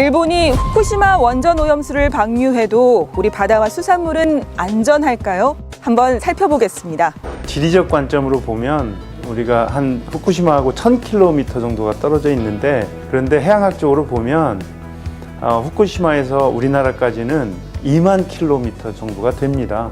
일본이 후쿠시마 원전 오염수를 방류해도 우리 바다와 수산물은 안전할까요? 한번 살펴보겠습니다. 지리적 관점으로 보면 우리가 한 후쿠시마하고 1000km 정도가 떨어져 있는데 그런데 해양학적으로 보면 어, 후쿠시마에서 우리나라까지는 2만 킬로미터 정도가 됩니다.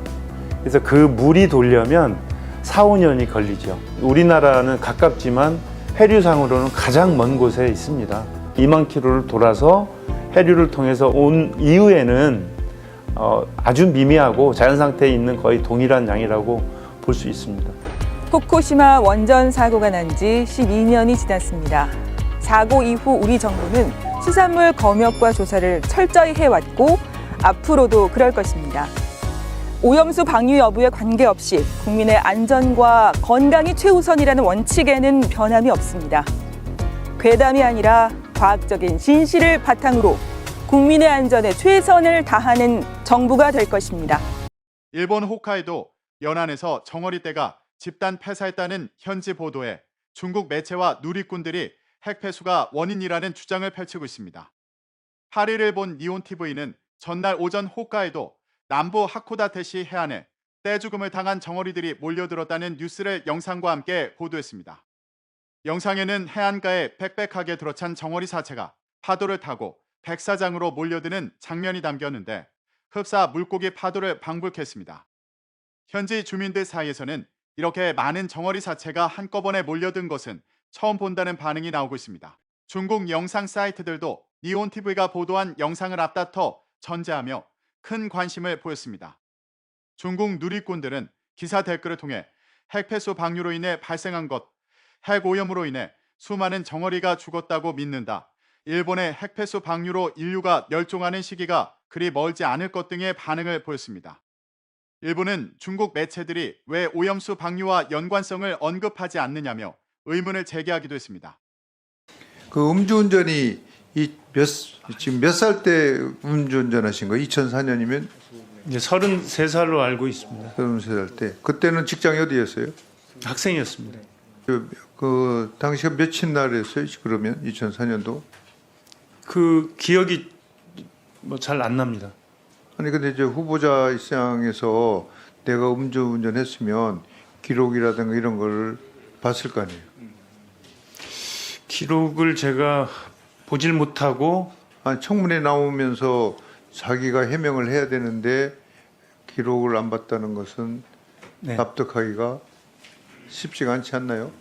그래서 그 물이 돌려면 4, 5년이 걸리죠. 우리나라는 가깝지만 해류상으로는 가장 먼 곳에 있습니다. 2만 킬로를 돌아서 해류를 통해서 온 이후에는 어, 아주 미미하고 자연 상태에 있는 거의 동일한 양이라고 볼 수 있습니다. 후쿠시마 원전 사고가 난 지 12년이 지났습니다. 사고 이후 우리 정부는 수산물 검역과 조사를 철저히 해왔고 앞으로도 그럴 것입니다. 오염수 방류 여부에 관계없이 국민의 안전과 건강이 최우선이라는 원칙에는 변함이 없습니다. 괴담이 아니라 과학적인 진실을 바탕으로 국민의 안전에 최선을 다하는 정부가 될 것입니다. 일본 홋카이도 연안에서 정어리떼가 집단 폐사했다는 현지 보도에 중국 매체와 누리꾼들이 핵폐수가 원인이라는 주장을 펼치고 있습니다. 파리를 본 니온TV는 전날 오전 홋카이도 남부 하코다테시 해안에 떼죽음을 당한 정어리들이 몰려들었다는 뉴스를 영상과 함께 보도했습니다. 영상에는 해안가에 빽빽하게 들어찬 정어리 사체가 파도를 타고 백사장으로 몰려드는 장면이 담겼는데 흡사 물고기 파도를 방불케했습니다. 현지 주민들 사이에서는 이렇게 많은 정어리 사체가 한꺼번에 몰려든 것은 처음 본다는 반응이 나오고 있습니다. 중국 영상 사이트들도 니온TV가 보도한 영상을 앞다퉈 전제하며 큰 관심을 보였습니다. 중국 누리꾼들은 기사 댓글을 통해 핵폐수 방류로 인해 발생한 것, 핵오염으로 인해 수많은 정어리가 죽었다고 믿는다. 일본의 핵폐수 방류로 인류가 멸종하는 시기가 그리 멀지 않을 것 등의 반응을 보였습니다. 일본은 중국 매체들이 왜 오염수 방류와 연관성을 언급하지 않느냐며 의문을 제기하기도 했습니다. 그 음주운전이 이몇 지금 몇 살 때 음주운전 하신 거예요? 2004년이면 이제 33살로 알고 있습니다. 33살 때. 그때는 직장이 어디였어요? 학생이었습니다. 그, 그 당시가 며칠 날이었어요? 그러면 2004년도? 그 기억이 뭐 잘 안 납니다. 아니 근데 이제 후보자 입장에서 내가 음주운전했으면 기록이라든가 이런 걸 봤을 거 아니에요. 기록을 제가 보질 못하고 아니 청문회 나오면서 자기가 해명을 해야 되는데 기록을 안 봤다는 것은 네. 납득하기가 쉽지가 않지 않나요?